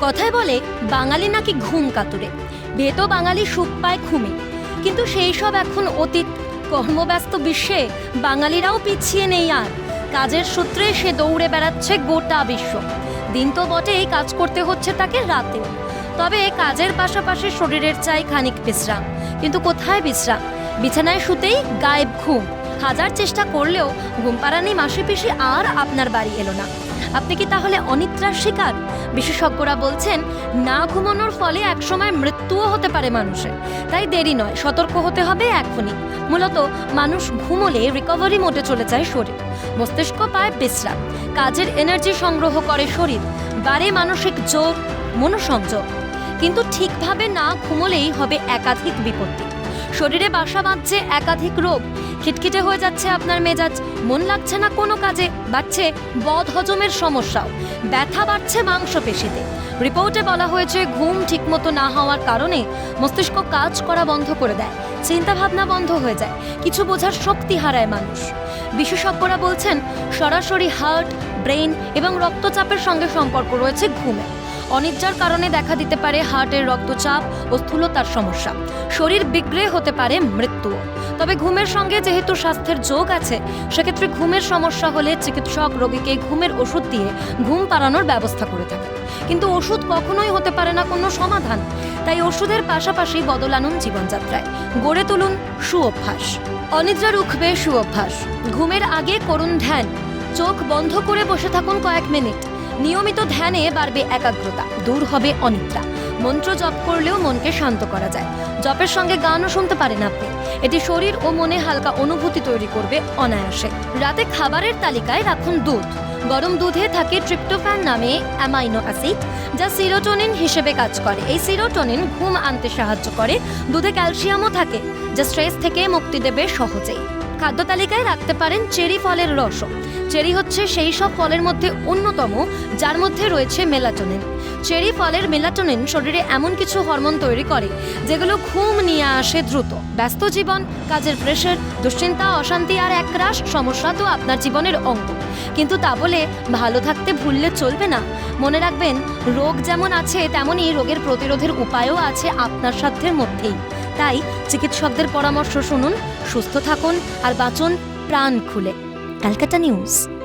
কথায় বলে, বাঙালি নাকি ঘুম কাতুরে। ভেত বাঙালি সুখ পায় ঘুমে। কিন্তু সেই সব এখন অতীত, কর্মব্যস্ত বিশ্বে বাঙালিরাও পিছিয়ে নেই আর। কাজের সূত্রে সে দৌড়ে বেড়াচ্ছে গোটা বিশ্ব। দিন তো বটেই কাজ করতে হচ্ছে তাকে রাতেও। তবে কাজের পাশাপাশি শরীরের চাই খানিক বিশ্রাম। কিন্তু কোথায় বিশ্রাম? বিছানায় শুতেই গায়েব ঘুম। হাজার চেষ্টা করলেও ঘুম পাড়ানি মাসে পিসি আর আপনার বাড়ি এলো না। আপনি কি তাহলে অনিদ্রার শিকার? বিশেষজ্ঞরা বলছেন, না ঘুমানোর ফলে একসময় মৃত্যুও হতে পারে মানুষের। তাই দেরি নয়, সতর্ক হতে হবে এখনই। মূলত মানুষ ঘুমোলে রিকভারি মোডে চলে যায় শরীর। মস্তিষ্ক পায় বিশ্রাম। কাজের এনার্জি সংগ্রহ করে শরীর। বাড়ে মানসিক জোর, মনোসংযোগ। কিন্তু ঠিকভাবে না ঘুমোলেই হবে একাধিক বিপত্তি। শরীরে বাসা বাঁধছে একাধিক রোগ। খিটখিটে হয়ে যাচ্ছে আপনার মেজাজ। মন লাগছে না কোনো কাজে, বাড়ছে বদ হজমের সমস্যাও। ব্যথা বাড়ছে মাংসপেশিতে। রিপোর্টে বলা হয়েছে ঘুম ঠিকমতো না হওয়ার কারণে মস্তিষ্ক কাজ করা বন্ধ করে দেয়। চিন্তাভাবনা বন্ধ হয়ে যায়। কিছু বোঝার শক্তি হারায় মানুষ। বিশেষজ্ঞরা বলছেন, সরাসরি হার্ট ব্রেন এবং রক্তচাপের সঙ্গে সম্পর্ক রয়েছে ঘুমে। অনিদ্রার কারণে দেখা দিতে পারে হার্টের রক্তচাপ ও স্থূলতার সমস্যা। শরীর বিগ্রে হতে পারে মৃত্যু তবে ঘুমের সঙ্গে যেহেতু স্বাস্থ্যের যোগ আছে, সেক্ষেত্রে ঘুমের সমস্যা হলে চিকিৎসক রোগীকে ঘুমের ওষুধ দিয়ে ঘুম পাড়ানোর ব্যবস্থা করে থাকে। কিন্তু ওষুধ কখনোই হতে পারে না কোনো সমাধান। তাই ওষুধের পাশাপাশি বদল আনুন জীবনযাত্রায়। গড়ে তুলুন সুঅভ্যাস। অনিদ্রা রুখবে সুঅভ্যাস। ঘুমের আগে করুন ধ্যান। চোখ বন্ধ করে বসে থাকুন কয়েক মিনিট। নিয়মিত ধ্যানে বাড়বে একাগ্রতা, দূর হবে অনিদ্রা। মন্ত্র জপ করলেও মনকে শান্ত করা যায়। জপের সঙ্গে গানও শুনতে পারেন আপনি। এটি শরীর ও মনে হালকা অনুভূতি তৈরি করবে অনায়াসে। রাতে খাবারের তালিকায় রাখুন দুধ। গরম দুধে থাকে ট্রিপ্টোফ্যান নামে অ্যামাইনো অ্যাসিড, যা সিরোটোনিন হিসেবে কাজ করে। এই সিরোটোনিন ঘুম আনতে সাহায্য করে। দুধে ক্যালসিয়ামও থাকে, যা স্ট্রেস থেকে মুক্তি দেবে সহজেই। খাদ্য তালিকায় রাখতে পারেন চেরি ফলের রসও। চেরি হচ্ছে সেই সব ফলের মধ্যে অন্যতম, যার মধ্যে রয়েছে মেলাটোনিন। চেরি ফলের মেলাটোনিন শরীরে এমন কিছু হরমোন তৈরি করে, যেগুলো ঘুম নিয়ে আসে দ্রুত। ব্যস্ত জীবন, কাজের প্রেশার দুশ্চিন্তা, অশান্তি আর একরাশ সমস্যা তো আপনার জীবনের অঙ্গ। কিন্তু তা বলে ভালো থাকতে ভুললে চলবে না। মনে রাখবেন, রোগ যেমন আছে, তেমনই রোগের প্রতিরোধের উপায়ও আছে আপনার সাধ্যের মধ্যেই। তাই চিকিৎসকদের পরামর্শ শুনুন সুস্থ থাকুন আর বাঁচুন প্রাণ খুলে। ক্যালকাটা নিউজ।